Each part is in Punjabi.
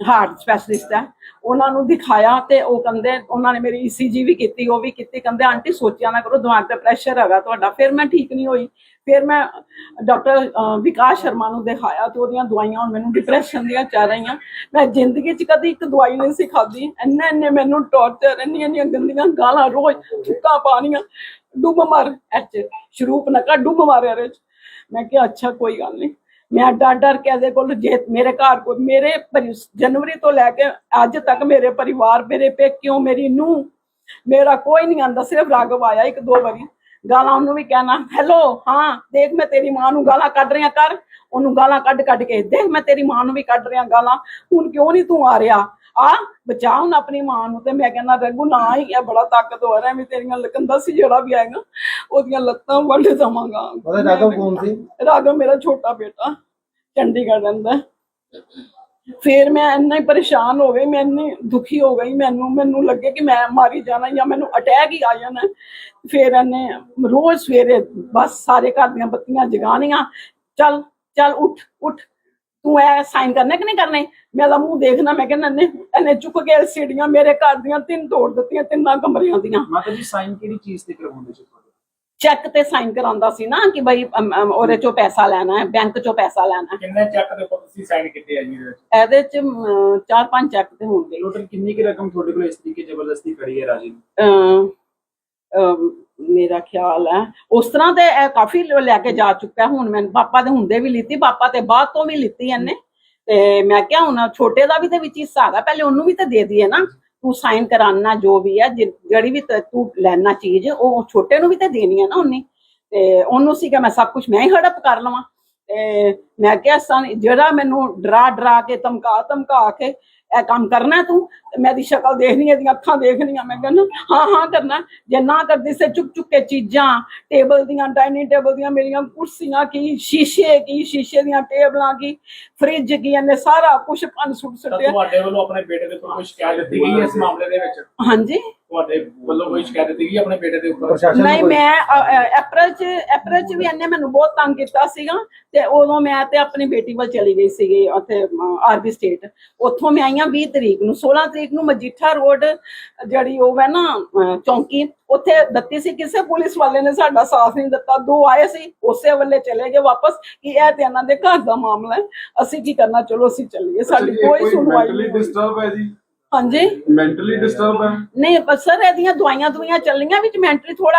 ਹਾਰਟ ਸਪੈਸ਼ਲਿਸਟ ਹੈ। ਉਹਨਾਂ ਨੂੰ ਦਿਖਾਇਆ ਤੇ ਉਹ ਕਹਿੰਦੇ, ਉਹਨਾਂ ਨੇ ਮੇਰੀ ਈਸੀਜੀ ਵੀ ਕੀਤੀ, ਉਹ ਵੀ ਕੀਤੀ। ਕਹਿੰਦੇ, ਆਂਟੀ, ਸੋਚਿਆ ਨਾ ਕਰੋ, ਦਿਮਾਗ ਤੇ ਪ੍ਰੈਸ਼ਰ ਹੈਗਾ ਤੁਹਾਡਾ। ਫਿਰ ਮੈਂ ਠੀਕ ਨਹੀਂ ਹੋਈ। ਫਿਰ ਮੈਂ ਡਾਕਟਰ ਵਿਕਾਸ ਸ਼ਰਮਾ ਨੂੰ ਦਿਖਾਇਆ ਤੇ ਉਹਦੀਆਂ ਦਵਾਈਆਂ ਹੁਣ ਮੈਨੂੰ ਡਿਪਰੈਸ਼ਨ ਦੀਆਂ ਚੱਲ ਰਹੀਆਂ। ਮੈਂ ਜ਼ਿੰਦਗੀ 'ਚ ਕਦੀ ਇੱਕ ਦਵਾਈ ਨਹੀਂ ਸੀ ਖਾਦੀ ਇੰਨੇ ਇੰਨੇ ਮੈਨੂੰ ਟੌਰਚਰ ਇੰਨੀਆਂ ਇੰਨੀਆਂ ਗੰਦੀਆਂ ਗਾਲਾਂ ਰੋਜ਼ ਥੁੱਕਾਂ ਪਾਣੀਆਂ ਡੁੱਬ ਮਰ, ਐਚ, ਸ਼ਰੂਪ ਨਾ ਕਰ ਡੁੱਬ ਮਾਰਿਆ ਇਹਦੇ 'ਚ ਮੈਂ ਕਿਹਾ, ਅੱਛਾ, ਕੋਈ ਗੱਲ ਨਹੀਂ। ਮੈਂ ਡਰ ਡਰ ਕੇ ਇਹਦੇ ਕੋਲ ਜੇ ਮੇਰੇ ਘਰ ਕੋਈ ਮੇਰੇ ਜਨਵਰੀ ਤੋਂ ਲੈ ਕੇ ਅੱਜ ਤੱਕ ਮੇਰੇ ਪਰਿਵਾਰ, ਮੇਰੇ ਪੇਕਿਓ, ਮੇਰੀ ਨੂੰ ਮੇਰਾ ਕੋਈ ਨਹੀਂ ਆਂਦਾ, ਸਿਰਫ ਰਾਘਵ ਆਇਆ ਇੱਕ ਦੋ ਵਾਰੀ। ਗਾਲਾਂ ਉਹਨੂੰ ਵੀ ਕਹਿਣਾ, ਹੈਲੋ, ਹਾਂ, ਦੇਖ ਮੈਂ ਤੇਰੀ ਮਾਂ ਨੂੰ ਗਾਲਾਂ ਕੱਢ ਰਿਆਂ ਕਰ। ਉਹਨੂੰ ਗਾਲਾਂ ਕੱਢ ਕੱਢ ਕੇ, ਦੇਖ ਮੈਂ ਤੇਰੀ ਮਾਂ ਨੂੰ ਵੀ ਕੱਢ ਰਿਆਂ ਗਾਲਾਂ, ਹੁਣ ਕਿਉਂ ਨਹੀਂ ਤੂੰ ਆ ਰਿਹਾ? ਆ ਬਚਾ ਹੁਣ ਆਪਣੀ ਮਾਂ ਨੂੰ। ਤੇ ਮੈਂ ਕਹਿੰਦਾ, ਰਘੂ, ਨਾ ਹੀ, ਇਹ ਬੜਾ ਤਾਕਤਵਰ ਹੈ ਵੀ ਤੇਰੀਆਂ ਲਕੰਦਾ ਸੀ ਜਿਹੜਾ ਵੀ ਆਏਗਾ। ਉਹਦੀਆਂ ਲੱਤਾਂ ਵੱਢ ਦਵਾਂਗਾ। ਉਹਦਾ ਰਾਘਵ ਕੌਣ ਸੀ? ਰਾਘਵ ਮੇਰਾ ਛੋਟਾ ਬੇਟਾ ਚੰਡੀਗੜ੍ਹ ਰਹਿੰਦਾ। ਫਿਰ ਮੈਂ ਇੰਨਾ ਹੀ ਪਰੇਸ਼ਾਨ ਹੋ ਗਈ ਮੈਂ ਇੰਨੀ ਦੁਖੀ ਹੋ ਗਈ ਮੈਨੂੰ ਮੈਨੂੰ ਲੱਗੇ ਕਿ ਮੈਂ ਮਾਰੀ ਜਾਣਾ ਜਾਂ ਮੈਨੂੰ ਅਟੈਕ ਹੀ ਆ ਜਾਣਾ ਫਿਰ ਇਹਨੇ ਰੋਜ਼ ਸਵੇਰੇ ਬਸ ਸਾਰੇ ਘਰ ਦੀਆਂ ਬੱਤੀਆਂ ਜਗਾਣੀਆਂ ਚੱਲ ਚੱਲ ਉੱਠ ਉੱਠ। ਤੂੰ ਐ ਸਾਈਨ ਕਰਨੇ ਕਿ ਨਹੀਂ ਕਰਨੇ ਮੇਰਾ ਮੂੰਹ ਦੇਖਣਾ ਮੈਂ ਕਹਿੰਦਾ ਇਹਨੇ ਇਹਨੇ ਚੁੱਕ ਕੇ ਸੀੜੀਆਂ ਮੇਰੇ ਘਰ ਦੀਆਂ ਤਿੰਨ ਤੋੜ ਦਿੱਤੀਆਂ ਤਿੰਨਾਂ ਕਮਰਿਆਂ ਦੀਆਂ। ਮਾਤਾ ਜੀ ਸਾਈਨ ਕਿਹੜੀ ਚੀਜ਼ ਤੇ ਕਰਵਾਉਂਦੇ ਸੀ ਚੈੱਕ ਤੇ ਸਾਈਨ ਕਰਾਉਂਦਾ ਸੀ ਨਾ ਕਿ ਬਈ ਅਮ, ਅਮ, ਉਹਦੇ ਚੋਂ ਪੈਸਾ ਲੈਣਾ ਹੈ ਬੈਂਕ ਚੋਂ ਪੈਸਾ ਲੈਣਾ ਕਿੰਨੇ ਚੈੱਕ ਦੇ ਉੱਪਰ ਤੁਸੀਂ ਸਾਈਨ ਕੀਤੇ ਆ ਜੀ ਇਹਦੇ ਵਿੱਚ? ਇਹਦੇ ਚ ਅਮ, ਚਾਰ ਪੰਜ ਚੈੱਕ ਤੇ ਹੋਣਗੇ। ਟੋਟਲ ਕਿੰਨੀ ਕੀ ਰਕਮ ਤੁਹਾਡੇ ਕੋਲ ਇਸ ਤਰੀਕੇ ਜ਼ਬਰਦਸਤੀ ਖੜੀ ਹੈ ਰਾਜੀ ਅਮ, ਅਮ, ਮੇਰਾ ਖਿਆਲ ਹੈ ਉਸ ਤਰ੍ਹਾਂ ਤੇ ਇਹ ਕਾਫੀ ਲੈ ਕੇ ਜਾ ਚੁੱਕਾ ਹੁਣ ਮੈਂ ਪਾਪਾ ਦੇ ਹੁੰਦੇ ਵੀ ਲਿੱਤੀ ਪਾਪਾ ਤੇ ਬਾਅਦ ਤੋਂ ਵੀ ਲਿੱਤੀ ਇਹਨੇ। ਤੇ ਮੈਂ ਕਿਹਾ ਹੁਣ ਛੋਟੇ ਦਾ ਵੀ ਤੇ ਵਿੱਚ ਹਿੱਸਾ ਹੈਗਾ ਪਹਿਲੇ ਉਹਨੂੰ ਵੀ ਤੇ ਦੇ ਦਈਏ ਨਾ। ਤੂੰ ਸਾਈਨ ਕਰਾਨਾ ਜੋ ਵੀ ਆ, ਜਿ- ਜਿਹੜੀ ਵੀ ਤ- ਤੂੰ ਲੈਣਾ ਚੀਜ਼, ਉਹ ਛੋਟੇ ਨੂੰ ਵੀ ਤੇ ਦੇਣੀ ਹੈ ਨਾ ਉਹਨੇ। ਤੇ ਉਹਨੂੰ ਸੀਗਾ ਮੈਂ ਸਭ ਕੁਝ ਮੈਂ ਹੀ ਹੜਪ ਕਰ ਲਵਾਂ। ਤੇ ਮੈਂ ਕਿਹਾ ਸਨ ਜਿਹੜਾ ਮੈਨੂੰ ਡਰਾ ਡਰਾ ਕੇ ਧਮਕਾ ਧਮਕਾ ਕੇ ਇਹ ਕੰਮ ਕਰਨਾ ਹੈ ਤੂੰ ਮੈਂ ਦੀ ਸ਼ਕਲ ਦੇਖਣੀ ਇਹਦੀਆਂ ਅੱਖਾਂ ਦੇਖਣੀਆਂ ਮੈਂ ਕਹਿੰਦਾ ਹਾਂ ਹਾਂ ਕਰਨਾ। ਜੇ ਨਾ ਕਰਦੀ ਸੇ ਚੁੱਕ ਚੁੱਕ ਕੇ ਚੀਜ਼ਾਂ ਟੇਬਲ ਦੀਆਂ ਡਾਈਨਿੰਗ ਟੇਬਲ ਦੀਆਂ ਮੇਰੀਆਂ ਕੁਰਸੀਆਂ ਕੀ ਸ਼ੀਸ਼ੇ ਕੀ ਸ਼ੀਸ਼ੇ ਦੀਆਂ ਟੇਬਲਾਂ ਕੀ ਫ੍ਰਿਜ ਕੀ ਇਹਨੇ ਸਾਰਾ ਕੁਝ ਪੰਨ ਸੁੱਟ ਸੁੱਟਿਆ ਤੁਹਾਡੇ ਵੱਲੋਂ ਆਪਣੇ ਬੇਟੇ ਦੇ ਉੱਪਰ ਕੋਈ ਸ਼ਿਕਾਇਤ ਦਿੱਤੀ ਗਈ ਹੈ ਇਸ ਮਾਮਲੇ ਦੇ ਵਿੱਚ? ਹਾਂਜੀ। ਤੁਹਾਡੇ ਵੱਲੋਂ ਕੋਈ ਸ਼ਿਕਾਇਤ ਦਿੱਤੀ ਗਈ ਆਪਣੇ ਬੇਟੇ ਦੇ ਉੱਪਰ? ਪ੍ਰਸ਼ਾਸਨ ਨਹੀਂ ਮੈਂ ਅ, ਅ, ਅਪ੍ਰੈਲ ਚ ਅਪ੍ਰੈਲ ਚ ਵੀ ਇਹਨੇ ਮੈਨੂੰ ਬਹੁਤ ਤੰਗ ਕੀਤਾ ਸੀਗਾ ਤੇ ਉਦੋਂ ਮੈਂ ਤੇ ਆਪਣੀ ਬੇਟੀ ਵੱਲ ਚਲੀ ਗਈ ਸੀਗੀ ਉੱਥੇ ਆਰਬੀ ਸਟੇਟ ਉੱਥੋਂ ਮੈਂ ਆਈਆਂ 20 ਤਰੀਕ ਨੂੰ 16 ਤਰੀਕ ਨੂੰ ਮਜੀਠਾ ਰੋਡ ਜਿਹੜੀ ਉਹ ਹੈ ਨਾ ਅ, ਚੌਂਕੀ ਉੱਥੇ ਦਿੱਤੀ ਸੀ ਕਿਸੇ ਪੁਲਿਸ ਵਾਲੇ ਨੇ ਸਾਡਾ ਸਾਥ ਨਹੀਂ ਦਿੱਤਾ। ਦੋ ਆਏ ਸੀ ਉਸੇ ਵੇਲੇ ਚਲੇ ਗਏ ਵਾਪਸ ਕਿ ਇਹ ਤੇ ਇਹਨਾਂ ਦੇ ਘਰ ਦਾ ਮਾਮਲਾ ਹੈ। ਅਸੀਂ ਕੀ ਕਰਨਾ? ਚਲੋ ਅਸੀਂ ਚੱਲੀਏ। ਸਾਡੀ ਕੋਈ ਸੁਣਵਾਈ ਨਹੀਂ ਹੋਈ। ਡਿਸਟਰਬ ਹੈ ਜੀ? ਹਾਂਜੀ। ਮੈਂਟਲੀ ਡਿਸਟਰਬ ਹੈ ਨਹੀਂ ਪਰ ਸਰ ਇਹਦੀਆਂ ਦਵਾਈਆਂ ਦੁਆਈਆਂ ਚੱਲੀਆਂ ਵਿੱਚ ਮੈਂਟਲੀ ਥੋੜਾ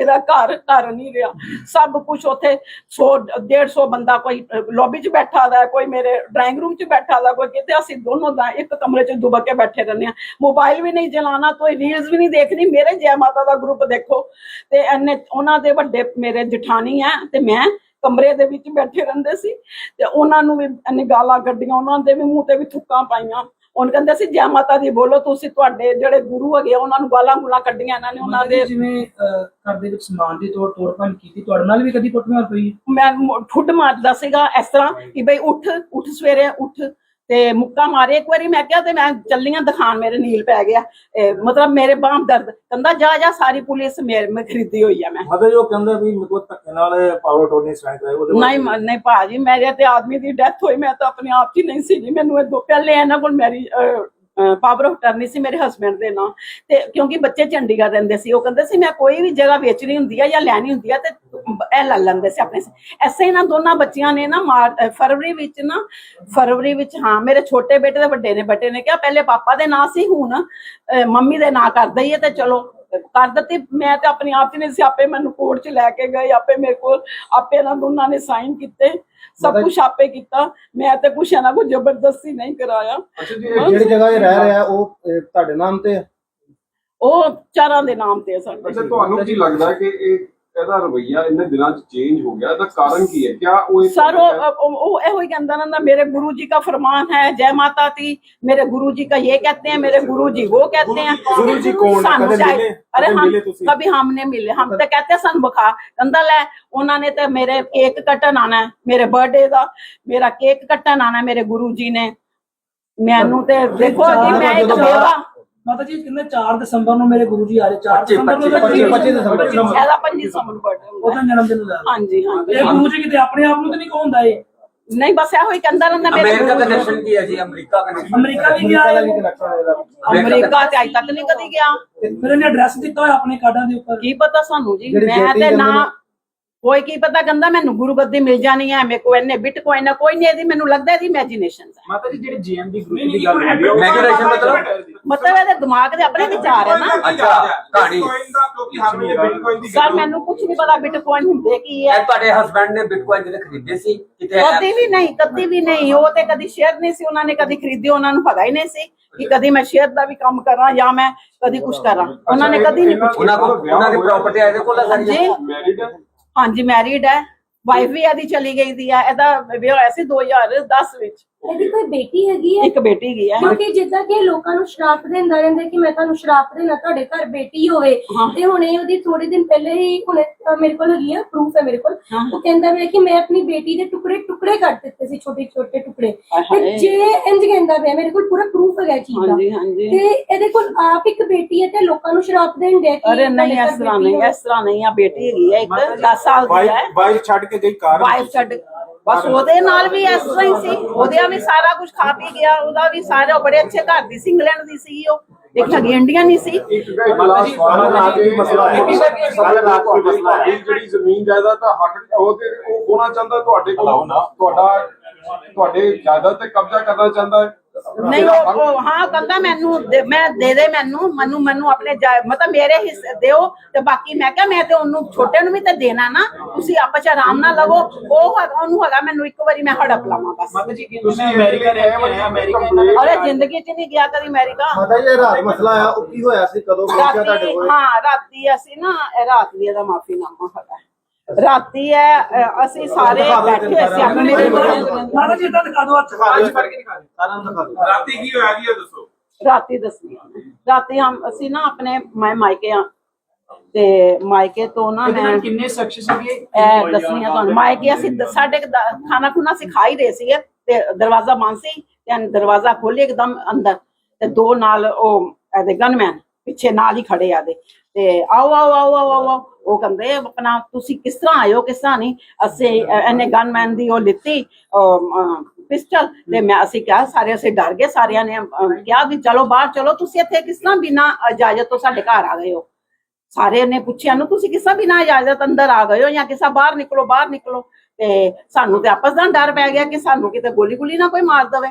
ਮੇਰਾ ਘਰ ਘਰ ਨਹੀਂ ਰਿਹਾ। ਸਭ ਕੁਝ ਉੱਥੇ 100 150 ਬੰਦਾ ਕੋਈ ਲੌਬੀ 'ਚ ਬੈਠਾ ਦਾ, ਕੋਈ ਮੇਰੇ ਡਰਾਇੰਗ ਰੂਮ 'ਚ ਬੈਠਾ ਦਾ, ਕੋਈ ਕਿਤੇ ਅਸੀਂ ਦੋਨੋਂ ਦਾ ਇੱਕ ਕਮਰੇ 'ਚ ਦੁਬਕ ਕੇ ਬੈਠੇ ਰਹਿੰਦੇ ਆ ਮੋਬਾਈਲ ਵੀ ਨਹੀਂ ਚਲਾਉਣਾ, ਕੋਈ ਰੀਲਸ ਵੀ ਨਹੀਂ ਦੇਖਣੀ, ਮੇਰੇ ਜੈ ਮਾਤਾ ਦਾ ਗਰੁੱਪ ਦੇਖੋ। ਤੇ ਇਹਨੇ ਉਹਨਾਂ ਦੇ ਵੱਡੇ ਮੇਰੇ ਜਠਾਣੀ ਆ ਤੇ ਮੈਂ ਕਮਰੇ ਦੇ ਵਿੱਚ ਬੈਠੇ ਰਹਿੰਦੇ ਸੀ। ਤੇ ਉਹਨਾਂ ਨੂੰ ਵੀ ਇਹਨੇ ਗਾਲਾਂ ਕੱਢੀਆਂ, ਉਹਨਾਂ ਦੇ ਵੀ ਮੂੰਹ ਤੇ ਵੀ ਥੁੱਕਾਂ ਪਾਈਆਂ। ਉਹਨ ਕਹਿੰਦੇ ਸੀ ਜੈ ਮਾਤਾ ਦੀ ਬੋਲੋ ਤੁਸੀਂ ਤੁਹਾਡੇ ਜਿਹੜੇ ਗੁਰੂ ਹੈਗੇ ਆ, ਉਹਨਾਂ ਨੂੰ ਗਾਲਾਂ ਗੁਲਾਂ ਕੱਢੀਆਂ ਇਹਨਾਂ ਨੇ ਉਹਨਾਂ ਦੇ ਜਿਵੇਂ ਅਹ, ਘਰ ਦੇ ਵਿੱਚ ਸਮਾਨ ਦੀ ਤੋੜ ਤੋੜ ਭੰਨ ਕੀਤੀ ਤੁਹਾਡੇ ਨਾਲ ਵੀ ਕਦੀ ਕੁੱਟਮਾਰ ਹੋਈ? ਮੈਂ ਮੁ- ਠੁੱਡ ਮਾਰਦਾ ਸੀਗਾ ਇਸ ਤਰ੍ਹਾਂ ਕਿ ਬਈ ਉੱਠ ਉੱਠ ਸਵੇਰੇ ਉੱਠ। ਤੇ ਮੁੱਕਾ ਮਾਰੇ ਇੱਕ ਵਾਰੀ ਮੈਂ ਕਿਹਾ ਤੇ ਮੈਂ ਚੱਲੀਆਂ ਦਿਖਾਣ ਮੇਰੇ ਨੀਲ ਪੈ ਗਿਆ। ਮਤਲਬ ਮੇਰੇ ਬਾਹਾਂ ਦਰਦ ਕਹਿੰਦਾ ਜਾ ਜਾ ਸਾਰੀ ਪੁਲਿਸ ਮੇਰੇ ਮੈਂ ਖਰੀਦੀ ਹੋਈ ਆ ਮੈਂ। ਮਤਲਬ ਜੋ ਕਹਿੰਦਾ ਵੀ ਕੋਲ ਧੱਕੇ ਨਾਲ ਪਾਵਰ ਟੋਨੀ ਸਾਈਨ ਕਰਾਇਆ ਉਹਦੇ ਨਹੀਂ ਨਹੀਂ ਭਾਜੀ ਮੇਰੇ ਤੇ ਆਦਮੀ ਦੀ ਡੈਥ ਹੋਈ ਮੈਂ ਤਾਂ ਆਪਣੇ ਆਪ ਹੀ ਨਹੀਂ ਸੀ ਜੀ ਮੈਨੂੰ ਇਹ ਦੋ ਪਹਿਲੇ ਇਹਨਾਂ ਕੋਲ ਮੇਰੀ ਪਾਵਰ ਆਫ ਟਰਨੀ ਸੀ ਮੇਰੇ ਹਸਬੰਡ ਦੇ ਨਾਂ। ਤੇ ਕਿਉਂਕਿ ਬੱਚੇ ਚੰਡੀਗੜ੍ਹ ਰਹਿੰਦੇ ਸੀ, ਉਹ ਕਹਿੰਦੇ ਸੀ, ਮੈਂ ਕੋਈ ਵੀ ਜਗ੍ਹਾ ਵੇਚਣੀ ਹੁੰਦੀ ਆ ਜਾਂ ਲੈਣੀ ਹੁੰਦੀ ਆ ਤੇ ਇਹ ਲੈ ਲੈਂਦੇ ਸੀ ਆਪਣੇ ਐਸੇ ਇਹਨਾਂ ਦੋਨਾਂ ਬੱਚਿਆਂ ਨੇ ਨਾ ਮਾਰ- ਫਰਵਰੀ ਵਿੱਚ ਨਾ, ਫਰਵਰੀ ਵਿੱਚ ਹਾਂ, ਮੇਰੇ ਛੋਟੇ ਬੇਟੇ ਦੇ ਵੱਡੇ ਨੇ, ਬੇਟੇ ਨੇ ਕਿਹਾ, ਪਹਿਲੇ ਪਾਪਾ ਦੇ ਨਾਂ ਸੀ, ਹੁਣ ਮੰਮੀ ਦੇ ਨਾਂ ਕਰ ਦਈਏ ਤੇ ਚਲੋ। ਕਰ ਦਿੱਤੀ ਮੈਂ ਤੇ ਆਪਣੇ ਆਪ ਚ ਨਹੀਂ ਸੀ ਆਪੇ ਮੈਨੂੰ ਕੋਰਟ ਚ ਲੈ ਕੇ ਗਏ ਆਪੇ ਮੇਰੇ ਕੋਲ ਆਪੇ ਇਹਨਾਂ ਦੋਨਾਂ ਨੇ ਸਾਈਨ ਕੀਤੇ ਸਭ ਕੁਝ ਆਪੇ ਕੀਤਾ ਮੈਂ ਤੇ ਕੁਛ ਇਹਨਾਂ ਕੋ ਜ਼ਬਰਦਸਤੀ ਨਹੀਂ ਕਰਾਇਆ ਅੱਛਾ ਜੀ ਜਿਹੜੀ ਜਗ੍ਹਾ ਇਹ ਰਹਿ ਰਿਹਾ ਉਹ ਇਹ ਤੁਹਾਡੇ ਨਾਮ ਤੇ ਹੈ? ਉਹ ਚਾਰਾਂ ਦੇ ਨਾਮ ਤੇ ਆ ਸਾਡੇ ਅੱਛਾ ਤੁਹਾਨੂੰ ਕੀ ਲੱਗਦਾ ਹੈ ਕਿ ਇਹ ਇਹਦਾ ਰਵਈਆ ਇੰਨੇ ਦਿਨਾਂ ਚ ਚੇਂਜ ਹੋ ਗਿਆ ਇਹਦਾ ਕਾਰਨ ਕੀ ਹੈ ਕਿਆ ਉਹ ਇੱਕ- सर वो वो- वो ਇਹੋ ਹੀ ਕਹਿੰਦਾ ਰਹਿੰਦਾ मेरे गुरु जी का फरमान है जय माता दी मेरे गुरु जी का ये कहते हैं मेरे गुरु जी वो कहते हैं गुरु जी कौन है? ਸਾਨੂੰ कदे चाहे- मिले? अरे कदे हम मिले तुसी? कभी हमने मिले हम तो कहते हैं सन बुखा ਕਹਿੰਦਾ ਲੈ ਉਹਨਾਂ ਨੇ ਤੇ ਮੇਰੇ ਕੇਕ ਕੱਟਣ ਆਣਾ ਹੈ, ਮੇਰੇ ਬਰਥਡੇ ਦਾ ਮੇਰਾ ਕੇਕ ਕੱਟਣ ਆਣਾ ਹੈ ਮੇਰੇ ਗੁਰੂ ਜੀ ਨੇ ਮੈਨੂੰ ਤੇ ਦੇਖੋ ਜੀ ਮੈਂ ਇੱਕ ਬੇਵਾ ਮਾਤਾ ਜੀ ਕਿੰਨੇ 4 ਦਸੰਬਰ ਨੂੰ ਮੇਰੇ ਗੁਰੂ ਜੀ ਆ ਰਹੇ 4 ਦਸੰਬਰ ਨੂੰ 25 ਦਸੰਬਰ ਨੂੰ ਇਹਦਾ 25 ਦਸੰਬਰ ਨੂੰ ਬਰਥਡੇ ਉਹਦਾ ਜਨਮ ਦਿਨ ਹੁੰਦਾ। ਹਾਂਜੀ ਹਾਂਜੀ। ਇਹ ਗੁਰੂ ਜੀ ਕਿਤੇ ਆਪਣੇ ਆਪ ਨੂੰ ਤਾਂ ਨਹੀਂ ਕਹੋਂਦਾ ਇਹ? ਨਹੀਂ ਬਸ ਇਹੋ ਹੀ ਕਹਿੰਦਾ ਰਹਿੰਦਾ ਮੇਰੇ ਅਮਰੀਕਾ ਦਾ ਕਨੈਕਸ਼ਨ ਕੀ ਹੈ ਜੀ? ਅਮਰੀਕਾ ਕਨੈਕਸ਼ਨ ਅਮਰੀਕਾ ਵੀ ਗਿਆ ਅਮਰੀਕਾ ਤੇ ਅਜੇ ਤੱਕ ਨਹੀਂ ਕਦੀ ਗਿਆ। ਫਿਰ ਇਹਨੇ ਐਡਰੈਸ ਦਿੱਤਾ ਹੋਇਆ ਆਪਣੇ ਕਾਰਡਾਂ ਦੇ ਉੱਪਰ? ਕੀ ਪਤਾ ਸਾਨੂੰ ਜੀ? ਮੈਂ ਤੇ ਨਾ ਕੋਈ ਕੀ ਪਤਾ ਕਹਿੰਦਾ ਮੈਨੂੰ ਗੁਰੂ ਗੱਦੀ ਮਿਲ ਜਾਣੀ ਹੈ ਮੇਰੇ ਕੋ ਇਹਨੇ ਬਿਟਕੋਇਨ ਨਾ ਕੋਈ ਨਹੀਂ ਇਹਦੀ ਮੈਨੂੰ ਲੱਗਦਾ ਇਹਦੀ ਇਮੇਜਿਨੇਸ਼ਨ ਹੈ ਮਾਤਾ ਜੀ ਜਿਹੜੇ ਜੀਐਮਡੀ ਗਰੁੱਪ ਦੀ ਗੱਲ ਹੋ ਰਹੀ ਹੈ Imagination ਮਤਲਬ? ਮਤਲਬ ਇਹਦੇ ਦਿਮਾਗ ਦੇ ਆਪਣੇ ਵਿਚਾਰ ਹੈ ਨਾ। ਅੱਛਾ, ਕਹਾਣੀ। ਬਿਟਕੋਇਨ ਦਾ ਕਿਉਂਕਿ ਹਰ ਵੇਲੇ ਬਿਟਕੋਇਨ ਦੀ ਸਰ ਮੈਨੂੰ ਕੁਝ ਨਹੀਂ ਪਤਾ ਬਿਟਕੋਇਨ ਹੁੰਦੇ ਕੀ ਹੈ ਇਹ ਤੁਹਾਡੇ ਹਸਬੰਡ ਨੇ ਬਿਟਕੋਇਨ ਜਿਹੜੇ ਖਰੀਦੇ ਸੀ ਕਿਤੇ ਕਦੀ ਵੀ ਨਹੀਂ ਕਦੀ ਵੀ ਨਹੀਂ। ਉਹ ਤੇ ਕਦੀ ਸ਼ੇਅਰ ਨਹੀਂ ਸੀ ਉਹਨਾਂ ਨੇ ਕਦੀ ਖਰੀਦੀ ਉਹਨਾਂ ਨੂੰ ਪਤਾ ਹੀ ਨਹੀਂ ਸੀ ਕਿ ਕਦੀ ਮੈਂ ਸ਼ੇਅਰ ਦਾ ਵੀ ਕੰਮ ਕਰਾਂ ਜਾਂ ਮੈਂ ਕਦੀ ਕੁਝ ਕਰਾਂ। ਉਹਨਾਂ ਨੇ ਕਦੀ ਨਹੀਂ ਪੁੱਛਿਆ। ਉਹਨਾਂ ਕੋਲ ਉਹਨਾਂ ਦੀ ਪ੍ਰਾਪਰਟੀ ਇਹਦੇ ਕੋਲ ਹੈ ਸਾਰੀ ਜੀ ਮੈਰਿਡ ਹੈ ਹਾਂਜੀ ਮੈਰਿਡ ਹੈ ਵਾਈਫ ਵੀ ਇਹਦੀ ਚਲੀ ਗਈ ਦੀ ਹੈ ਇਹਦਾ ਵਿਆਹ ਹੋਇਆ ਸੀ 2010 ਵਿੱਚ। ਇਹਦੀ ਕੋਈ ਬੇਟੀ ਹੈਗੀ ਹੈ? ਇੱਕ ਬੇਟੀ ਗਈ ਹੈ। ਕਿਉਂਕਿ ਜਿੱਦਾਂ ਕਿ ਇਹ ਲੋਕਾਂ ਨੂੰ ਸ਼ਰਾਪ ਦਿੰਦਾ ਰਹਿੰਦਾ ਕਿ ਮੈਂ ਤੁਹਾਨੂੰ ਸ਼ਰਾਪ ਦੇਣਾ ਤੁਹਾਡੇ ਘਰ ਬੇਟੀ ਹੋਵੇ। ਹਾਂ। ਤੇ ਹੁਣੇ ਉਹਦੀ ਥੋੜੇ ਦਿਨ ਪਹਿਲੇ ਹੀ ਹੁਣੇ ਮੇਰੇ ਕੋਲ ਹੈਗੀ ਆ ਪ੍ਰੂਫ ਹੈ ਮੇਰੇ ਕੋਲ। ਹਾਂ। ਉਹ ਕਹਿੰਦਾ ਵੇ ਕਿ ਮੈਂ ਆਪਣੀ ਬੇਟੀ ਦੇ ਟੁਕੜੇ ਟੁਕੜੇ ਕਰ ਦਿੱਤੇ ਸੀ ਛੋਟੇ ਛੋਟੇ ਟੁਕੜੇ। ਤੇ। ਜੇ ਇੰਜ ਕਹਿੰਦਾ ਪਿਆ ਮੇਰੇ ਕੋਲ ਪੂਰਾ ਪ੍ਰੂਫ ਹੈਗਾ ਇਹ ਚੀਜ਼ ਦਾ। ਹਾਂਜੀ ਹਾਂਜੀ। ਤੇ ਇਹਦੇ ਕੋਲ ਆਪ ਇੱਕ ਬੇਟੀ ਹੈ ਤੇ ਲੋਕਾਂ ਨੂੰ ਸ਼ਰਾਪ ਦੇਣ ਦੇ ਅਰੇ ਨਹੀਂ ਇਸ ਤਰ੍ਹਾਂ ਨਹੀਂ ਇਸ ਤਰ੍ਹਾਂ ਨਹੀਂ ਆ ਬੇਟੀ ਹੈਗੀ ਹੈ ਇੱਕ 10 ਸਾਲ ਦੀ ਹੈ। ਵਾਈਫ ਵਾਈਫ ਛੱਡ ਕੇ ਗਈ ਕਾਰ ਵਾਈਫ ਛੱਡ ਬਸ ਉਹਦੇ ਨਾਲ ਵੀ ਇਸ ਤਰ੍ਹਾਂ ਹੀ ਸੀ। ਉਹਦੇ ਵੀ ਸਾਰਾ ਕੁਝ ਖਾ ਪੀ ਗਿਆ। ਉਹਦਾ ਵੀ ਸਾਰਾ ਬੜੇ ਅੱਛੇ ਘਰ ਦੀ ਸੀ ਇੰਗਲੈਂਡ ਦੀ ਸੀ ਉਹ। ਇੱਕ ਹੈਗੀ ਇੰਡੀਆ ਨਹੀਂ ਸੀ। ਜਿਹੜੀ ਜ਼ਮੀਨ ਜਾਇਦਾਦ ਦਾ ਹੱਕ ਉਹ ਤੇ ਉਹ ਹੋਣਾ ਚਾਹੁੰਦਾ ਤੁਹਾਡੇ ਕੋਲ ਤੁਹਾਡਾ ਤੁਹਾਡੇ ਜਾਇਦਾਦ ਤੇ ਕਬਜ਼ਾ ਕਰਨਾ ਚਾਹੁੰਦਾ ਹੈ। ਨਹੀਂ ਉਹ ਉਹ ਹਾਂ ਕਹਿੰਦਾ ਮੈਨੂੰ ਦੇ- ਮੈਂ ਦੇ ਦੇ ਮੈਨੂੰ ਮੈਨੂੰ ਮੈਨੂੰ ਆਪਣੇ ਜਾ- ਮਤਲਬ ਮੇਰੇ ਹਿੱਸੇ ਦਿਓ ਤੇ ਬਾਕੀ ਮੈਂ ਕਿਹਾ ਮੈਂ ਤੇ ਉਹਨੂੰ ਛੋਟੇ ਨੂੰ ਵੀ ਤੇ ਦੇਣਾ ਨਾ ਤੁਸੀਂ ਆਪਸ ਚ ਆਰਾਮ ਨਾਲ ਲਵੋ। ਉਹ ਹੈਗਾ- ਉਹਨੂੰ ਹੈਗਾ ਮੈਨੂੰ ਇੱਕ ਵਾਰੀ ਮੈਂ ਹੜਪ ਲਵਾਂ ਬਸ। ਮਾਤਾ ਜੀ ਕਹਿੰਦੇ ਮੈਂ ਅਮਰੀਕਾ ਰਹਿ ਕੇ ਆਇਆ ਅਮਰੀਕਾ ਇਹਨਾਂ ਦੇ ਅਰੇ ਜ਼ਿੰਦਗੀ ਚ ਨਹੀਂ ਗਿਆ ਕਦੀ ਅਮਰੀਕਾ। ਮਾਤਾ ਜੀ ਇਹ ਰਾਤ ਮਸਲਾ ਆ ਉਹ ਕੀ ਹੋਇਆ ਸੀ? ਕਦੋਂ ਪਹੁੰਚਿਆ ਤੁਹਾਡੇ ਰਾਤੀ ਕੋਲ? ਹਾਂ ਰਾਤੀ ਅਸੀਂ ਨਾ ਇਹ ਰਾਤ ਦੀ ਇਹਦਾ ਮਾਫੀਨਾਮਾ ਹੈਗਾ। ਰਾਤੀ ਹੈ ਅ, ਅਸੀਂ ਸਾਰੇ ਬੈਠੇ ਹੋਏ ਸੀ ਆਪਣੇ ਮਾਤਾ ਜੀ ਇਦਾਂ ਦਿਖਾ ਦਿਓ ਹੱਥ ਅੱਜ ਫੜ ਕੇ ਦਿਖਾ ਦਿਓ। ਸਾਰਾ ਨੂੰ ਦਿਖਾ ਦਿਓ। ਰਾਤੀ ਕੀ ਹੋਇਆ ਜੀ ਇਹ ਦੱਸੋ। ਰਾਤੀ ਦੱਸਣੀ। ਰਾਤੀ ਹਮ ਅਸੀਂ ਨਾ ਆਪਣੇ ਮੈਂ ਮਾਇਕੇ ਆ ਤੇ ਮਾਇਕੇ ਤੋਂ ਨਾ ਮੈਂ ਕਿੰਨੇ ਸ਼ਖਸ ਸੀਗੇ? ਇਹ ਦੱਸਣੀ ਆ ਤੁਹਾਨੂੰ। ਮਾਇਕੇ ਅਸੀਂ ਦ- ਸਾਡੇ ਕੁ ਦਾ- ਖਾਣਾ ਖੁਣਾ ਅਸੀਂ ਖਾ ਹੀ ਰਹੇ ਸੀਗੇ। ਤੇ ਦਰਵਾਜ਼ਾ ਬੰਦ ਸੀ ਤੇ ਦਰਵਾਜ਼ਾ ਖੋਲੇ ਇੱਕਦਮ ਅੰਦਰ। ਤੇ ਦੋ ਨਾਲ ਉਹ ਇਹਦੇ ਗਨਮੈਨ ਪਿੱਛੇ ਨਾਲ ਹੀ ਖੜੇ ਆਦੇ ਤੇ ਆਓ ਆਓ ਆਓ ਆਓ ਆਓ, ਆਓ। ਉਹ ਕਹਿੰਦੇ ਆਪਣਾ ਤੁਸੀਂ ਕਿਸ ਤਰ੍ਹਾਂ ਆਇਓ ਕਿਸ ਤਰ੍ਹਾਂ ਨਹੀਂ? ਅਸੀਂ ਇਹਨੇ ਗਨਮੈਨ ਦੀ ਉਹ ਲਿੱਤੀ ਪਿਸਟਲ ਤੇ ਮੈਂ ਅਸੀਂ ਕਿਹਾ ਸਾਰੇ ਅਸੀਂ ਡਰ ਗਏ ਸਾਰਿਆਂ ਨੇ ਕਿਹਾ ਵੀ ਚਲੋ ਬਾਹਰ ਚਲੋ ਤੁਸੀਂ ਇੱਥੇ ਕਿਸ ਤਰ੍ਹਾਂ ਬਿਨਾ ਇਜਾਜ਼ਤ ਤੋਂ ਸਾਡੇ ਘਰ ਆ ਗਏ ਹੋ? ਸਾਰੇ ਨੇ ਪੁੱਛਿਆ ਨੂੰ ਤੁਸੀਂ ਕਿਸਾ ਬਿਨਾ ਇਜਾਜ਼ਤ ਅੰਦਰ ਆ ਗਏ ਹੋ ਜਾਂ ਕਿਸਾ ਬਾਹਰ ਨਿਕਲੋ ਬਾਹਰ ਨਿਕਲੋ? ਤੇ ਸਾਨੂੰ ਤੇ ਆਪਸ ਦਾ ਡਰ ਪੈ ਗਿਆ ਕਿ ਸਾਨੂੰ ਕਿਤੇ ਗੋਲੀ ਗੁਲੀ ਨਾ ਕੋਈ ਮਾਰ ਦਵੇ।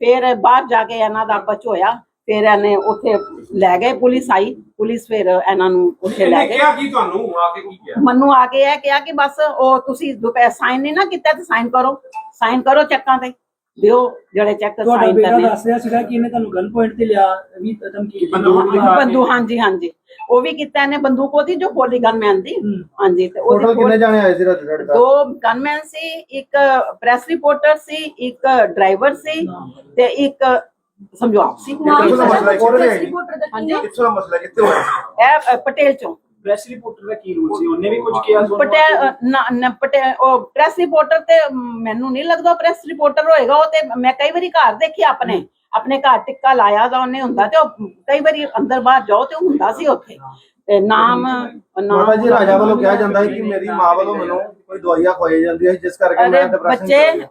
ਫਿਰ ਬਾਹਰ ਜਾ ਕੇ ਇਹਨਾਂ ਦਾ ਆਪਸ ਹੋਇਆ। ਫਿਰ ਇਹਨੇ ਉੱਥੇ ਲੈ ਗਏ ਪੁਲਿਸ ਆਈ ਪੁਲਿਸ ਫਿਰ ਇਹਨਾਂ ਨੂੰ ਉੱਥੇ ਲੈ ਗਏ। ਕਿਹਾ ਕੀ ਤੁਹਾਨੂੰ? ਆ ਕੇ ਕੀ ਕਿਹਾ? ਮੈਨੂੰ ਆ ਕੇ ਇਹ ਕਿਹਾ ਕਿ ਬਸ ਉਹ ਤੁਸੀਂ ਦੁਪਹਿਰ ਸਾਈਨ ਨਹੀਂ ਨਾ ਕੀਤਾ ਤੇ ਸਾਈਨ ਕਰੋ ਸਾਈਨ ਕਰੋ ਚੈੱਕਾਂ ਤੇ ਦਿਓ ਜਿਹੜੇ ਚੈੱਕ ਤੁਹਾਡਾ ਸਾਈਨ ਬੇਟਾ ਕਰਨੇ। ਦੱਸ ਰਿਹਾ ਸੀਗਾ ਕਿ ਇਹਨੇ ਤੁਹਾਨੂੰ ਗਨ ਪੁਆਇੰਟ ਤੇ ਲਿਆ ਵੀ ਧਮਕੀ ਬੰਦੂਕ ਦਿਖਾ ਕੇ- ਬੰਦੂ ਹਾਂਜੀ ਹਾਂਜੀ। ਉਹ ਵੀ ਕੀਤਾ ਇਹਨੇ ਬੰਦੂਕ ਉਹਦੀ ਜੋ ਪੋਲੀ ਗਨਮੈਨ ਦੀ। ਹੂੰ। ਹਾਂਜੀ ਤੇ ਟੋਟਲ ਉਹਦੀ ਕਿੰਨੇ ਜਾਣੇ ਆਏ ਸੀ ਰਾਤ ਤੁਹਾਡੇ ਘਰ ਦੋ ਗਨਮੈਨ ਸੀ ਇੱਕ ਪ੍ਰੈਸ ਰਿਪੋਰਟਰ ਸੀ ਇੱਕ ਡਰਾਈਵਰ ਸੀ ਤੇ ਇੱਕ ਸਮਝੋ ਆਪ ਸੀ ਨਾਮ ਕਿਹੜਾ ਮਸਲਾ ਹੈ? ਸਾਡਾ ਕਿਹੜਾ ਹੈ? ਰਿਪੋਰਟਰ ਦਾ ਕੀ ਹਾਂਜੀ। ਨਾਮ? ਕਿੱਥੋਂ ਦਾ ਮਸਲਾ ਹੈ? ਕਿੱਥੇ ਹੋਇਆ ਸੀ? ਇਹ ਅ, ਪਟੇਲ ਚੋਂ ਪ੍ਰੈਸ ਰਿਪੋਰਟਰ ਦਾ ਕੀ ਰੂਲ ਸੀ ਉਹਨੇ ਵੀ ਕੁਝ ਕਿਹਾ ਤੁਹਾਨੂੰ ਪਟੇਲ ਅ, ਨਾ- ਨਾ, ਪਟੇਲ ਉਹ ਪ੍ਰੈਸ ਰਿਪੋਰਟਰ ਤੇ ਮੈਨੂੰ ਨਹੀਂ ਲੱਗਦਾ ਪ੍ਰੈਸ ਰਿਪੋਰਟਰ ਹੋਏਗਾ ਉਹ ਤੇ ਮੈਂ ਕਈ ਵਾਰੀ ਘਰ ਦੇਖੀ ਆਪਣੇ ਆਪਣੇ ਘਰ ਟਿੱਕਾ ਲਾਇਆ ਦਾ ਉਹਨੇ ਹੁੰਦਾ ਤੇ ਉਹ ਕਈ ਵਾਰੀ ਅੰਦਰ ਬਾਹਰ ਜਾਓ ਤੇ ਉਹ ਹੁੰਦਾ ਸੀ ਉੱਥੇ ਤੇ ਨਾਮ ਨਾਮ ਮਾਤਾ ਜੀ ਰਾਜਾ ਵੱਲੋਂ ਕਿਹਾ ਜਾਂਦਾ ਹੈ ਕਿ ਮੇਰੀ ਮਾਂ ਵੱਲੋਂ ਮੈਨੂੰ ਕੋਈ ਦਵਾਈਆਂ ਖਵਾਈ ਜਾਂਦੀਆਂ ਸੀ ਜਿਸ ਕਰਕੇ ਮੈਂ ਡਿਪਰੈਸ਼ਨ ਬੱਚੇ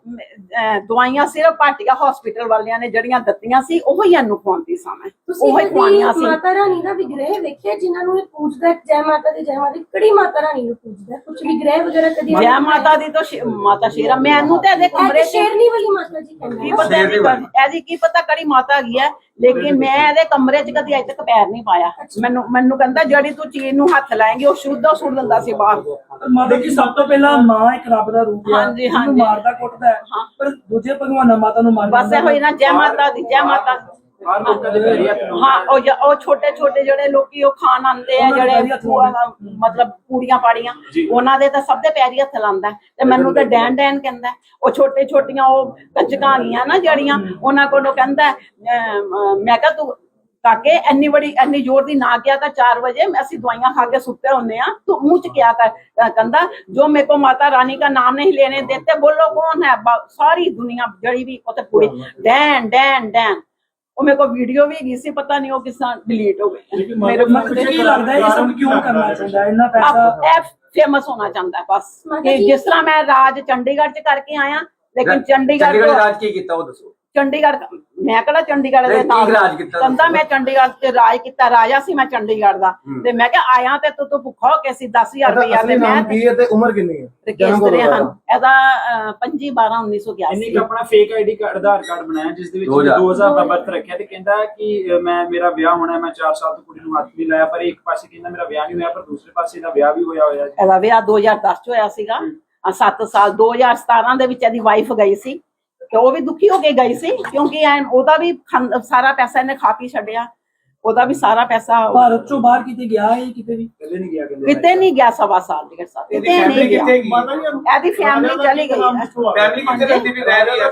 ਅਹ, ਦਵਾਈਆਂ ਸਿਰਫ ਪਾਟਿਕਾ ਹਸਪੀਟਲ ਵਾਲਿਆਂ ਨੇ ਜਿਹੜੀਆਂ ਦਿੱਤੀਆਂ ਸੀ ਉਹ ਹੀ ਇਹਨੂੰ ਖਵਾਉਂਦੀ ਸਾਂ ਮੈਂ। ਤੁਸੀਂ ਉਹ ਹੀ ਖਵਾਉਣੀਆਂ ਕਦੀ ਸੀ। ਮਾਤਾ ਰਾਣੀ ਦਾ ਵਿਗ੍ਰਹਿ ਵੇਖਿਆ ਜਿਨ੍ਹਾਂ ਨੂੰ ਇਹ ਪੂਜਦਾ ਹੈ, ਜੈ ਮਾਤਾ ਦੀ ਜੈ ਮਾਤਾ ਦੀ ਕਿਹੜੀ ਮਾਤਾ ਰਾਣੀ ਨੂੰ ਪੂਜਦਾ ਕੁਝ ਵਿਗ੍ਰਹਿ ਵਗੈਰਾ ਕਦੀ ਜੈ ਮਾਤਾ ਦੀ ਤਾਂ ਸ਼ੇ- ਮਾਤਾ ਸ਼ੇਰਾ ਮੈਨੂੰ ਤੇ ਇਹਦੇ ਕਮਰੇ ਕਮਰੇ 'ਚ ਸ਼ੇਰਨੀ ਵਾਲੀ ਮਾਤਾ ਜੀ ਕਹਿੰਦੇ ਕੀ ਆ। ਪਤਾ ਇਹਦੀ ਕੀ ਪਤਾ ਕਿਹੜੀ ਮਾਤਾ ਹੈਗੀ ਹੈ? ਲੇਕਿਨ ਮੈਂ ਇਹਦੇ ਕਮਰੇ 'ਚ ਕਦੀ ਅਜੇ ਤੱਕ ਪੈਰ ਨਹੀਂ ਪਾਇਆ ਮੈਨੂੰ ਮੈਨੂੰ ਕਹਿੰਦਾ ਜਿਹੜੀ ਤੂੰ ਚੀਜ਼ ਨੂੰ ਹੱਥ ਲਾਏਂਗੀ ਉਹ ਸ਼ੁੱਧ ਉਹ ਸੁੱਟ ਦਿੰਦਾ ਸੀ ਬਾਹਰ ਮਾਤਾ ਜੀ ਸਭ ਤੋਂ ਪਹਿਲਾਂ ਮਾਂ ਇੱਕ ਰੱਬ ਦਾ ਰੂਪ ਹੈ ਹਾਂਜੀ, ਹਾਂਜੀ। ਮਾਰਦਾ ਕੁੱਟਦਾ ਹੈ ਹਾਂ। ਪਰ ਦੂਜੇ ਭਗਵਾਨਾਂ ਮਾਤਾ ਨੂੰ ਮਾਰਦਾ ਬਸ ਇਹ ਹੋਈ ਨਾ ਜੈ ਮਾਤਾ ਦੀ ਜੈ ਮਾਤਾ ਦੀ। ਹਾਂ ਉਹ ਜ- ਉਹ ਛੋਟੇ ਛੋਟੇ ਜਿਹੜੇ ਲੋਕੀ ਉਹ ਖਾਣ ਆਉਂਦੇ ਆ ਜਿਹੜੇ ਮਤਲਬ ਪੂੜੀਆਂ ਪਾੜੀਆਂ ਉਹਨਾਂ ਦੇ ਤਾਂ ਸਭ ਦੇ ਪੈਰੀ ਹੱਥ ਲਾਉਂਦਾ ਤੇ ਮੈਨੂੰ ਤਾਂ ਡੈਨ ਡੈਨ ਕਹਿੰਦਾ ਉਹ ਛੋਟੇ ਛੋਟੀਆਂ ਉਹ ਕੰਜਕਾਨੀਆਂ ਨਾ ਜਿਹੜੀਆਂ ਉਹਨਾਂ ਕੋਲੋਂ ਕਹਿੰਦਾ ਮੈਂ ਕਿਹਾ ਤੂੰ ਕਾਕੇ ਇੰਨੀ ਬੜੀ ਇੰਨੀ ਜ਼ੋਰ ਦੀ ਨਾ ਕਿਹਾ ਤਾਂ 4 ਵਜੇ ਅਸੀਂ ਦਵਾਈਆਂ ਖਾ ਕੇ ਸੁੱਤੇ ਹੁੰਦੇ ਆ ਤੂੰ ਮੂੰਹ ਚ ਕਿਆ ਕਰ? ਅਹ, ਕਹਿੰਦਾ ਜੋ ਮੇਰੇ ਕੋ ਮਾਤਾ ਰਾਣੀ ਦਾ ਨਾਮ ਨਹੀਂ ਲੈਣੇ ਦੇਤੇ ਬੋਲੋ ਕੌਣ ਹੈ? ਸਾਰੀ ਦੁਨੀਆ ਜੜੀ ਵੀ ਉਹ ਤੇ ਪੂਰੀ ਡੈਨ ਡੈਨ ਡੈਨ। ਉਹ ਮੇਰੇ ਕੋਲ ਵੀਡੀਓ ਵੀ ਹੈਗੀ ਸੀ ਪਤਾ ਨਹੀਂ ਉਹ ਕਿਸ ਤਰ੍ਹਾਂ ਡਿਲੀਟ ਹੋ ਗਈ ਮੇਰੇ ਮੈਨੂੰ ਤੇ ਕੀ ਲੱਗਦਾ ਇਹ ਸਭ ਕਿਉਂ ਕਰਨਾ ਚਾਹੁੰਦਾ ਹੈ? ਇੰਨਾ ਪੈਸਾ ਆਪ ਫੇਮਸ ਹੋਣਾ ਚਾਹੁੰਦਾ ਹੈ ਬਸ। ਕਿ ਜਿਸ ਤਰ੍ਹਾਂ ਮੈਂ ਰਾਜ ਚੰਡੀਗੜ੍ਹ ਚ ਕਰਕੇ ਆਇਆ ਲੇਕਿਨ ਚੰਡੀਗੜ੍ਹ ਚੰਡੀਗੜ੍ਹ ਰਾਜ ਕੀ ਕੀਤਾ ਉਹ ਦੱਸੋ। ਚੰਡੀਗੜ੍ਹ ਮੈਂ ਕਿਹੜਾ ਚੰਡੀਗੜ੍ਹ ਦੇ ਨਹੀਂ, ਨਾਲ ਕੀ ਰਾਜ ਕੀਤਾ ਕਹਿੰਦਾ ਮੈਂ ਚੰਡੀਗੜ੍ਹ ਤੇ ਰਾਜ ਕੀਤਾ ਰਾਜਾ ਸੀ ਮੈਂ ਚੰਡੀਗੜ੍ਹ ਦਾ। ਤੇ ਮੈਂ ਕਿਹਾ ਆਇਆ ਤੇ ਤੂੰ ਤੂੰ ਭੁੱਖਾ ਹੋ ਕੇ ਸੀ 10000 ਇਹਦਾ ਰੁਪਇਆ ਤੇ ਮੈਂ ਨਾਮ ਕੀ ਹੈ ਤੇ ਉਮਰ ਕਿੰਨੀ ਹੈ? ਰਕੇਸ਼ ਹਨ ਹੋਇਆ? ਇਹਦਾ 25 12 ਇਹਨੇ 1981 ਇੱਕ ਆਪਣਾ fake ID card Aadhaar card ਬਣਾਇਆ ਜਿਸ ਦੇ ਵਿੱਚ ਦੋ ਹਜ਼ਾਰ। 2000 ਦਾ ਬਰਥ ਰੱਖਿਆ ਤੇ ਕਹਿੰਦਾ ਕਿ ਅ, ਮੈਂ ਮੇਰਾ ਵਿਆਹ ਹੋਣਾ ਹੈ, ਮੈਂ 4 ਸਾਲ ਤੋਂ ਕੁੜੀ ਨੂੰ ਹੱਥ ਨਹੀਂ ਲਾਇਆ ਪਰ ਇੱਕ ਪਾਸੇ ਕਹਿੰਦਾ ਮੇਰਾ ਵਿਆਹ ਨਹੀਂ ਹੋਇਆ ਪਰ ਦੂਸਰੇ ਪਾਸੇ ਇਹਦਾ ਵਿਆਹ ਵੀ ਹੋਇਆ ਹੋਇਆ ਜੀ ਇਹਦਾ ਵਿਆਹ 2010 ਚ ਹੋਇਆ ਸੀਗਾ। 7 ਸਾਲ 2017 ਦੇ ਵਿੱਚ ਇਹਦੀ ਵਾਈਫ ਗਈ ਸੀ। ਉਹ ਵੀ ਦੁਖੀ ਹੋ ਕੇ ਗਈ ਸੀ ਕਿਉਂਕਿ ਐਨ ਉਹਦਾ ਵੀ ਖਾਂ- ਸਾਰਾ ਪੈਸਾ ਇਹਨੇ ਖਾ ਪੀ ਛੱਡਿਆ ਉਹਦਾ ਵੀ ਸਾਰਾ ਪੈਸਾ ਭਾਰਤ ਚੋਂ ਬਾਹਰ ਕਿਤੇ ਗਿਆ ਹੈ ਕਿਤੇ ਵੀ? ਪਹਿਲੇ ਨਹੀਂ ਗਿਆ ਕਹਿੰਦੇ। ਕਿਤੇ ਨਹੀਂ ਗਿਆ ਸਵਾ ਸਾਲ ਡੇਢ ਸਾਲ ਕਿਤੇ ਨਹੀਂ ਗਿਆ। ਇਹਦੀ ਫੈਮਿਲੀ ਚਲੀ ਗਈ। ਫੈਮਿਲੀ ਕਿੱਥੇ ਰਹਿੰਦੀ ਵੀ ਰਹਿ ਰਹੀ ਹੈ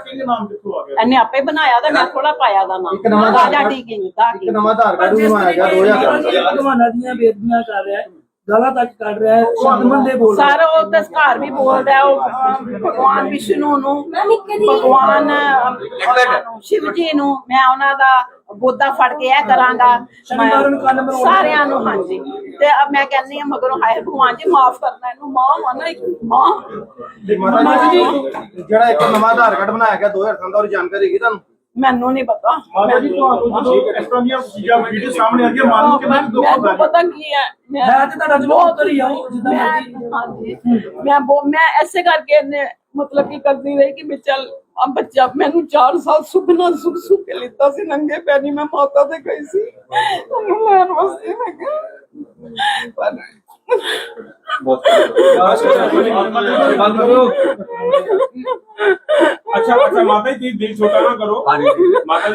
ਇਹਨੇ ਆਪੇ ਬਣਾਇਆ ਤਾਂ ਮੈਂ ਥੋੜਾ ਪਾਇਆ ਦਾ ਨਾਮ। ਇੱਕ ਨਵਾਂ ਰਾਜਾ ਟੀਕਿੰਗ ਦਾ ਇੱਕ ਨਵਾਂ ਆਧਾਰ ਕਾਰਡ ਵੀ ਬਣਾਇਆ ਗਿਆ 2004 ਭਗਵਾਨਾਂ ਦੀਆਂ ਬੇਦਬੀਆਂ ਕਰ ਰਿਹਾ ਹੈ ਗਾਲਾਂ ਤੱਕ ਕੱਢ ਰਿਹਾ ਹੈ ਸ਼ਬਦ ਦੇ ਬੋਲ ਰਿਹਾ ਹੈ। ਸਾਰਾ ਉਹ ਤਾਂ ਘਰ ਵੀ ਬੋਲਦਾ ਹੈ, ਉਹ ਅਹ, ਭਗਵਾਨ ਵਿਸ਼ਨੂੰ ਨੂੰ ਭਗਵਾਨ ਅਹ, ਸ਼ਿਵ ਜੀ ਨੂੰ ਮੈਂ ਉਹਨਾਂ ਦਾ ਬੋਧਾ ਫੜ ਕੇ ਇਹ ਕਰਾਂਗਾ। ਸ਼ਨੀਵਾਰ ਨੂੰ ਕੰਨ ਮਰੋੜਨਾ। ਸਾਰਿਆਂ ਨੂੰ ਹਾਂਜੀ। ਤੇ ਅਬ ਮੈਂ ਕਹਿੰਦੀ ਹਾਂ ਮਗਰੋਂ ਹਾਏ ਭਗਵਾਨ ਜੀ ਮਾਫ ਕਰਨਾ ਇਹਨੂੰ ਮਾਂ ਮਨਾ ਇੱਕ ਮਾਂ। ਮਾਤਾ ਜੀ ਜਿਹੜਾ ਇੱਕ ਨਵਾਂ ਆਧਾਰ ਕਾਰਡ ਬਣਾਇਆ ਗਿਆ 2003 ਦਾ ਉਹਦੀ ਜਾਣਕਾਰੀ ਹੈਗੀ ਤੁਹਾਨੂੰ? ਮੈਨੂੰ ਨਹੀਂ ਪਤਾ। ਮਾਤਾ ਜੀ ਤੁਹਾਨੂੰ ਜਦੋਂ ਇਸ ਤਰ੍ਹਾਂ ਦੀਆਂ ਚੀਜ਼ਾਂ ਵੀਡੀਓ ਸਾਹਮਣੇ ਆਉਂਦੀਆਂ ਮਨ ਨੂੰ ਕਿੰਨਾ ਕੁ ਦੁੱਖ ਹੁੰਦਾ ਮੈਨੂੰ ਹੈ ਪਤਾ ਕੀ ਹੈ ਮੈਂ ਤੇ ਤੁਹਾਡਾ ਚਲੋ ਉੱਤਰ ਹੀ ਆਓ ਜਿੱਦਾਂ ਮੈਂ ਮਰਜ਼ੀ। ਹਾਂਜੀ। ਮੈਂ ਬੋ ਮੈਂ ਐਸੇ ਕਰਕੇ ਇਹਨੇ ਮਤਲਬ ਕੀ ਕਰਦੀ ਰਹੀ ਕਿ ਮੈਂ ਚੱਲ ਆ ਬੱਚਾ ਮੈਨੂੰ 4 ਸਾਲ ਸੁਪਨਾ ਸੁਖ ਸੁਖ ਕੇ ਲਿੱਤਾ ਸੀ ਨੰਗੇ ਪੈਰੀ ਮੈਂ ਮਾਤਾ ਤੇ ਗਈ ਸੀ। ਲੈਣ ਵਾਸਤੇ ਮੈਂ ਕਿਹਾ ਪਰ ਬੰਦ ਕਰੋ ਅੱਛਾ ਅੱਛਾ ਮਾਤਾ ਜੀ ਤੁਸੀਂ ਦਿਲ ਛੋਟਾ ਨਾ ਕਰੋ ਪਾਣੀ ਮਾਤਾ